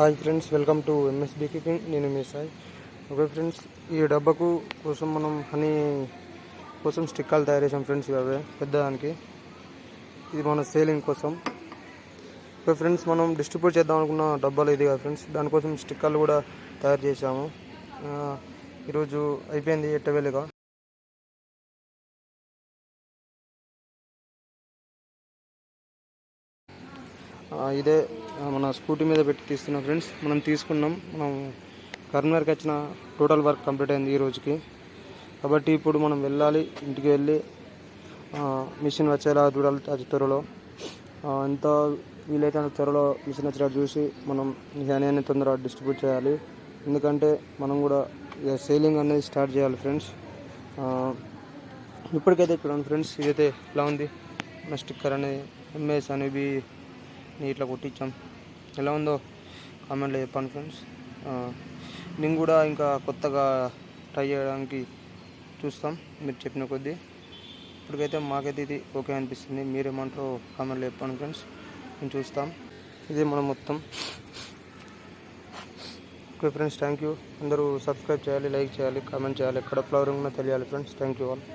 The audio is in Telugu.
Hi friends welcome to MSB cooking నేను మీ సాయి. ఓకే ఫ్రెండ్స్ ఈ డబ్బాకు కోసం మనం హనీ కోసం స్టిక్కర్లు తయారు చేసాం ఫ్రెండ్స్ అవే పెద్దదానికి. ఇది మన సేలింగ్ కోసం. ఓకే ఫ్రెండ్స్ మనం డిస్ట్రిబ్యూట్ చేద్దాం అనుకున్న డబ్బాలు ఇది కదా ఫ్రెండ్స్. దానికోసం స్టిక్కర్లు కూడా తయారు చేసాము ఈరోజు అయిపోయింది ఎట్టవేలుగా ఇదే మన స్కూటీ మీద పెట్టి తీస్తున్నాం ఫ్రెండ్స్ మనం తీసుకున్నాం. మనం కరీంనగర్కి వచ్చిన టోటల్ వర్క్ కంప్లీట్ అయింది ఈ రోజుకి. కాబట్టి ఇప్పుడు మనం వెళ్ళాలి ఇంటికి వెళ్ళి మిషన్ వచ్చేలా చూడాలి అతి త్వరలో. ఎంత వీలైతే అంత త్వరలో మిషన్ వచ్చేలా చూసి మనం ఈ అనేది తొందరగా డిస్ట్రిబ్యూట్ చేయాలి. ఎందుకంటే మనం కూడా సేలింగ్ అనేది స్టార్ట్ చేయాలి ఫ్రెండ్స్. ఇప్పటికైతే చూడండి ఫ్రెండ్స్ ఇదైతే ఇలా ఉంది? మన స్టిక్కర్ అనేది ఎంఎస్ అనేవి నీట్లో కొట్టించాం. ఎలా ఉందో కామెంట్లో చెప్పాను ఫ్రెండ్స్ నేను కూడా ఇంకా కొత్తగా ట్రై చేయడానికి చూస్తాం. మీరు చెప్పిన కొద్దీ. ఇప్పటికైతే మాకైతే ఇది ఓకే అనిపిస్తుంది. మీరేమంటారో కామెంట్లో చెప్పండి ఫ్రెండ్స్ మేము చూస్తాం. ఇది మనం మొత్తం. ఓకే ఫ్రెండ్స్ థ్యాంక్ యూ అందరూ సబ్స్క్రైబ్ చేయాలి లైక్ చేయాలి కామెంట్ చేయాలి. ఎక్కడ ఫ్లవరింగ్ తెలియాలి ఫ్రెండ్స్ థ్యాంక్ యూ వాళ్ళు